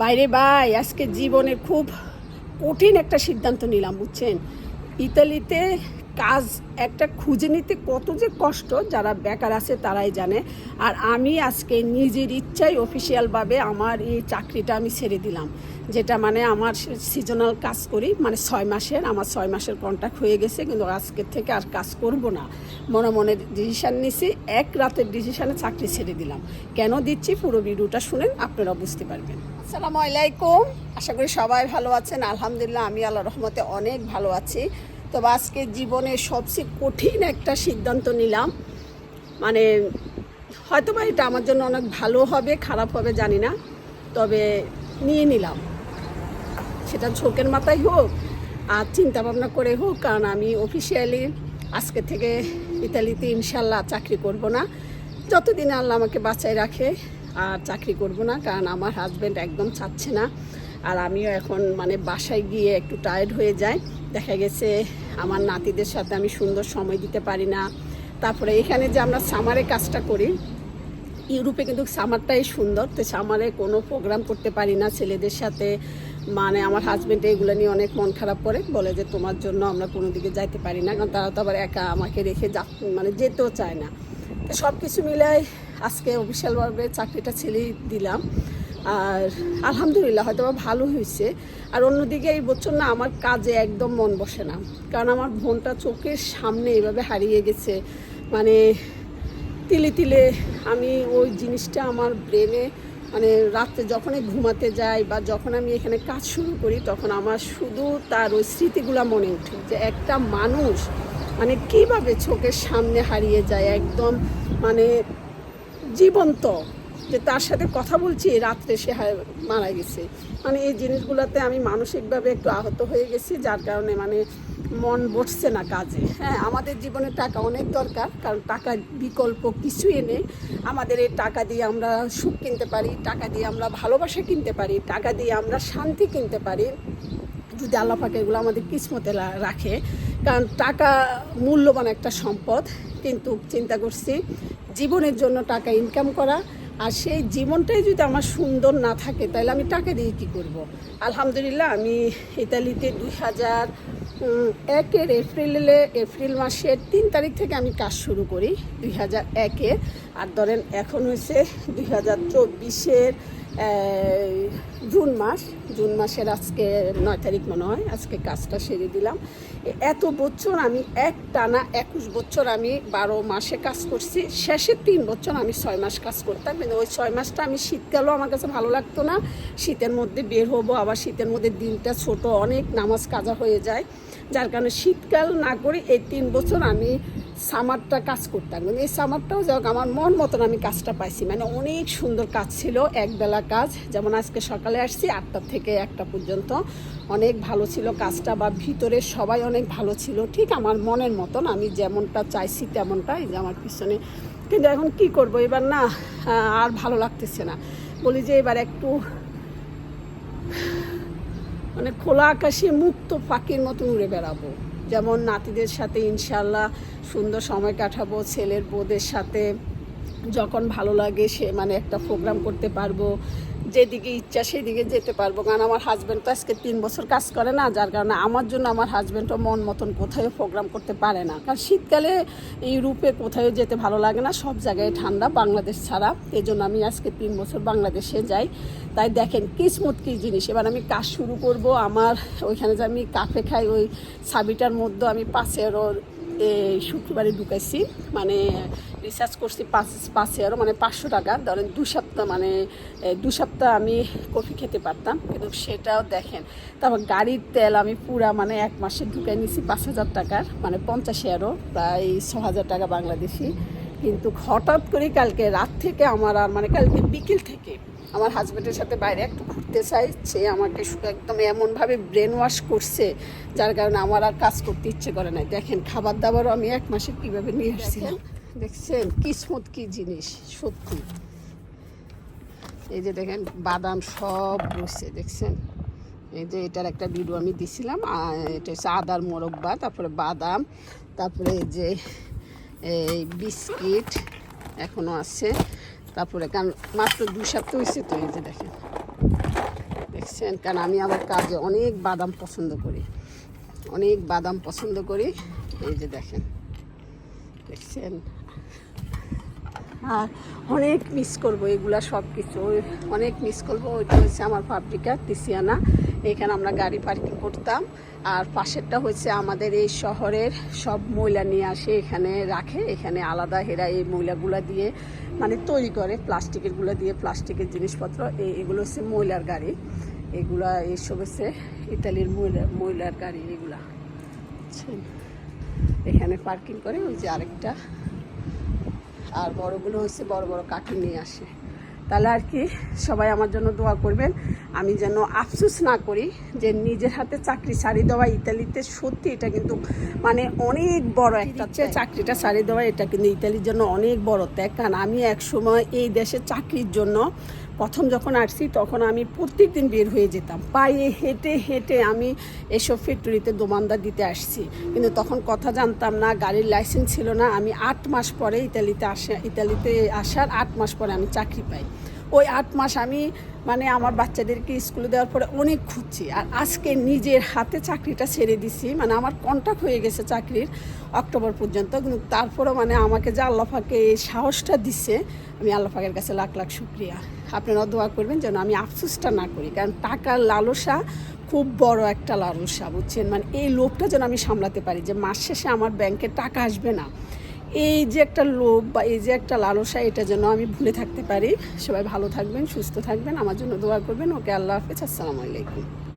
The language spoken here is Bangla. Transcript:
বাইরে ভাই, আজকে জীবনে খুব কঠিন একটা সিদ্ধান্ত নিলাম, বুঝছেন? ইতালিতে কাজ একটা খুঁজে নিতে কত যে কষ্ট, যারা বেকার আছে তারাই জানে। আর আমি আজকে নিজের ইচ্ছায় অফিসিয়ালভাবে আমার এই চাকরিটা আমি ছেড়ে দিলাম, যেটা মানে আমার সিজনাল কাজ করি মানে ছয় মাসের, আমার ছয় মাসের কন্ট্যাক্ট হয়ে গেছে, কিন্তু আজকের থেকে আর কাজ করব না। মনে মনে ডিসিশান নিছি, এক রাতের ডিসিশানে চাকরি ছেড়ে দিলাম। কেন দিচ্ছি? পুরো ভিডিওটা শুনেন, আপনারা বুঝতে পারবেন। আসসালামু আলাইকুম। আশা করি সবাই ভালো আছেন। আলহামদুলিল্লাহ, আমি আল্লাহ রহমতে অনেক ভালো আছি। তবে আজকে জীবনে সবচেয়ে কঠিন একটা সিদ্ধান্ত নিলাম। মানে হয়তো বা এটা আমার জন্য অনেক ভালো হবে, খারাপ হবে, জানি না। তবে নিয়ে নিলাম। সেটা ঝোঁকের মাথায় হোক আর চিন্তা ভাবনা করে হোক, কারণ আমি অফিসিয়ালি আজকে থেকে ইতালিতে ইনশাল্লাহ চাকরি করব না। যতদিন আল্লাহ আমাকে বাঁচায় রাখে আর চাকরি করব না, কারণ আমার হাজব্যান্ড একদম চাচ্ছে না। আর আমিও এখন মানে বাসায় গিয়ে একটু টায়ার্ড হয়ে যাই। দেখা গেছে আমার নাতিদের সাথে আমি সুন্দর সময় দিতে পারি না। তারপরে এখানে যে আমরা সামারে কাজটা করি, ইউরোপে কিন্তু সামারটাই সুন্দর। তো সামারে কোনো প্রোগ্রাম করতে পারি না ছেলেদের সাথে। মানে আমার হাজব্যান্ড এগুলো নিয়ে অনেক মন খারাপ করে। বলে যে তোমার জন্য আমরা কোনো দিকে যাইতে পারি না, কারণ তারা তো আবার একা আমাকে রেখে যা মানে যেতেও চায় না। সব কিছু মিলাই আজকে অফিসিয়ালভাবে চাকরিটা ছেড়েই দিলাম। আর আলহামদুলিল্লাহ হয়তো ভালো হয়েছে। আর অন্যদিকে এই বছর না আমার কাজে একদম মন বসে না। কারণ আমার বোনটা চোখের সামনে এভাবে হারিয়ে গেছে। মানে তিলে তিলে আমি ওই জিনিসটা আমার ব্রেনে মানে রাত্রে যখনই ঘুমাতে যাই বা যখন আমি এখানে কাজ শুরু করি, তখন আমার শুধু তার ওই স্মৃতিগুলো মনে ওঠে যে একটা মানুষ মানে কীভাবে চোখের সামনে হারিয়ে যায়, একদম মানে জীবন্ত যে তার সাথে কথা বলছি রাত্রে সে মারা গেছে। মানে এই জিনিসগুলোতে আমি মানসিকভাবে একটু আহত হয়ে গেছি, যার কারণে মানে মন বসছে না কাজে। হ্যাঁ আমাদের জীবনে টাকা অনেক দরকার, কারণ টাকা বিকল্প কিছুই নেই। আমাদের এই টাকা দিয়ে আমরা সুখ কিনতে পারি, টাকা দিয়ে আমরা ভালোবাসা কিনতে পারি, টাকা দিয়ে আমরা শান্তি কিনতে পারি। যদি আল্লাহ পাকে এগুলো আমাদের কিসমতে রাখে, কারণ টাকা মূল্যবান একটা সম্পদ, কিন্তু চিন্তা করছি জীবনের জন্য টাকা ইনকাম করা, আর সেই জীবনটাই যদি আমার সুন্দর না থাকে, তাহলে আমি টাকা দিয়ে কী করব। আলহামদুলিল্লাহ, আমি ইতালিতে দুই হাজার একের এপ্রিলে এপ্রিল মাসের তিন তারিখ থেকে আমি কাজ শুরু করি, দুই হাজার একে আর ধরেন, এখন হয়েছে দুই হাজার চব্বিশের জুন মাস, জুন মাসের আজকে নয় তারিখ মনে হয়, আজকে কাজটা সেরে দিলাম। এত বছর আমি এক টানা একুশ বছর আমি বারো মাসে কাজ করছি, শেষের তিন বছর আমি ছয় মাস কাজ করতাম। কিন্তু ওই ছয় মাসটা আমি শীতকালও আমার কাছে ভালো লাগতো না। শীতের মধ্যে বের হব, আবার শীতের মধ্যে দিনটা ছোট, অনেক নামাজ কাজা হয়ে যায়। যার কারণে শীতকাল না করে এই তিন বছর আমি সামারটা কাজ করতাম কিন্তু এই সামারটাও যাক আমার মন মতন আমি কাজটা পাইছি। মানে অনেক সুন্দর কাজ ছিল, একবেলা কাজ। যেমন আজকে সকালে আসছি, আটটা থেকে একটা পর্যন্ত। অনেক ভালো ছিল কাজটা, বা ভিতরে সবাই অনেক ভালো ছিল। ঠিক আমার মনের মতন আমি যেমনটা চাইছি তেমনটা, এই যে আমার পিছনে। কিন্তু এখন কি করব? এবার না আর ভালো লাগতেছে না। বলি যে এবার একটু মানে খোলা আকাশে মুক্ত পাখির মতন উড়ে বেড়াবো। যেমন নাতিদের সাথে ইনশাল্লাহ সুন্দর সময় কাটাবো, ছেলের বোদের সাথে যখন ভালো লাগে সে মানে একটা প্রোগ্রাম করতে পারব। যেদিকে ইচ্ছা সেদিকে যেতে পারব। কারণ আমার হাজব্যান্ড তো আজকে তিন বছর কাজ করে না, যার কারণে আমার জন্য আমার হাজব্যান্ডও মন মতন কোথাও প্রোগ্রাম করতে পারে না। কারণ শীতকালে ইউরোপে কোথাও যেতে ভালো লাগে না, সব জায়গায় ঠান্ডা, বাংলাদেশ ছাড়া। এই জন্য আমি আজকে তিন বছর বাংলাদেশে যাই। তাই দেখেন কিসমত কী জিনিস। এবার আমি কাজ শুরু করব, আমার ওইখানে যে আমি কাফে খাই, ওই সাবিটার মধ্যে আমি পাশের ওর শুক্রবারে ঢুকাইছি মানে রিসার্চ করছি পাঁচ পাঁচ আরও মানে পাঁচশো টাকা, ধরেন দু সপ্তাহ মানে দু সপ্তাহ আমি কফি খেতে পারতাম, কিন্তু সেটাও দেখেন। তারপর গাড়ির তেল আমি পুরা মানে এক মাসে ঢুকাই নিয়েছি পাঁচ হাজার টাকার মানে পঞ্চাশে আরও প্রায় ছ হাজার টাকা বাংলাদেশি। কিন্তু হঠাৎ করে কালকে রাত থেকে আমার আর মানে কালকে বিকেল থেকে আমার হাজব্যান্ডের সাথে বাইরে একটু ঘুরতে চাই সে আমাকে একদম এমনভাবে ব্রেন ওয়াশ করছে যার কারণে আমার আর কাজ করতে ইচ্ছে করে নাই। দেখেন খাবার দাবারও আমি এক মাসে কীভাবে নিয়ে এসেছিলাম দেখছেন কিসমত কি জিনিস সত্যি। এই যে দেখেন বাদাম সব বসে দেখছেন? এই যে এটার একটা ভিডিও আমি দিছিলাম এটা হচ্ছে আদার মোরব্বা তারপরে বাদাম তারপরে এই যে এই বিস্কিট এখনও আছে। তারপরে কারণ মাত্র দু সপ্তাহ হয়েছে তো এই যে দেখেন। বুঝছেন কারণ আমি আমার কাজে অনেক বাদাম পছন্দ করি। অনেক বাদাম পছন্দ করি। এই যে দেখেন। দেখছেন? আর অনেক মিস করব এগুলা সব কিছু অনেক মিস করব। ওইটা হচ্ছে আমার ফাব্রিকা তিসিয়ানা। এখানে আমরা গাড়ি পার্কিং করতাম। আর পাশেরটা হচ্ছে আমাদের এই শহরের সব ময়লা নিয়ে আসে, এখানে রাখে। এখানে আলাদা হেরা এই ময়লাগুলা দিয়ে মানে তৈরি করে প্লাস্টিকেরগুলা দিয়ে, প্লাস্টিকের জিনিসপত্র। এগুলো হচ্ছে ময়লার গাড়ি। এগুলা এইসব হচ্ছে ইতালির ময়লা, ময়লার গাড়ি এগুলা। এখানে পার্কিং করে ওই যে আরেকটা। আর বড়গুলো হচ্ছে বড় বড় কাঠি নিয়ে আসে। তাহলে আর কি সবাই আমার জন্য দোয়া করবেন। আমি যেন আফসুস না করি যে নিজের হাতে চাকরি ছাড়ি দেওয়া ইতালিতে সত্যি এটা কিন্তু মানে অনেক বড় একটা চাকরিটা ছাড়ি দেওয়া এটা কিন্তু ইতালির জন্য অনেক বড় ত্যাগ। কারণ আমি একসময় এই দেশে চাকরির জন্য প্রথম যখন আসছি, তখন আমি প্রত্যেক দিন বের হয়ে যেতাম। পায়ে হেঁটে হেঁটে আমি এসব ফ্যাক্টরিতে দোমান্দা দিতে আসছি। কিন্তু তখন কথা জানতাম না, গাড়ির লাইসেন্স ছিল না। আমি আট মাস পরে ইতালিতে আসা, ইতালিতে আসার আট মাস পরে আমি চাকরি পাই। ওই আট মাস আমি মানে আমার বাচ্চাদেরকে স্কুলে দেওয়ার পরে অনেক খুঁজছি। আর আজকে নিজের হাতে চাকরিটা ছেড়ে দিছি। মানে আমার কন্ট্যাক্ট হয়ে গেছে চাকরির অক্টোবর পর্যন্ত। কিন্তু তারপরেও মানে আমাকে যে আল্লাফাকে এই সাহসটা দিচ্ছে আমি আল্লাফাকের কাছে লাখ লাখ শুক্রিয়া। আপনারা দোয়া করবেন যেন আমি আফসোসটা না করি। কারণ টাকার লালসা খুব বড় একটা লালসা, বুঝছেন? মানে এই লোভটা যেন আমি সামলাতে পারি যে মাস শেষে আমার ব্যাংকে টাকা আসবে না। এই যে একটা লোভ বা এই যে একটা লালসা, এটা যেন আমি ভুলে থাকতে পারি। সবাই ভালো থাকবেন, সুস্থ থাকবেন, আমার জন্য দোয়া করবেন। ওকে, আল্লাহ হাফেজ, আসসালামু আলাইকুম।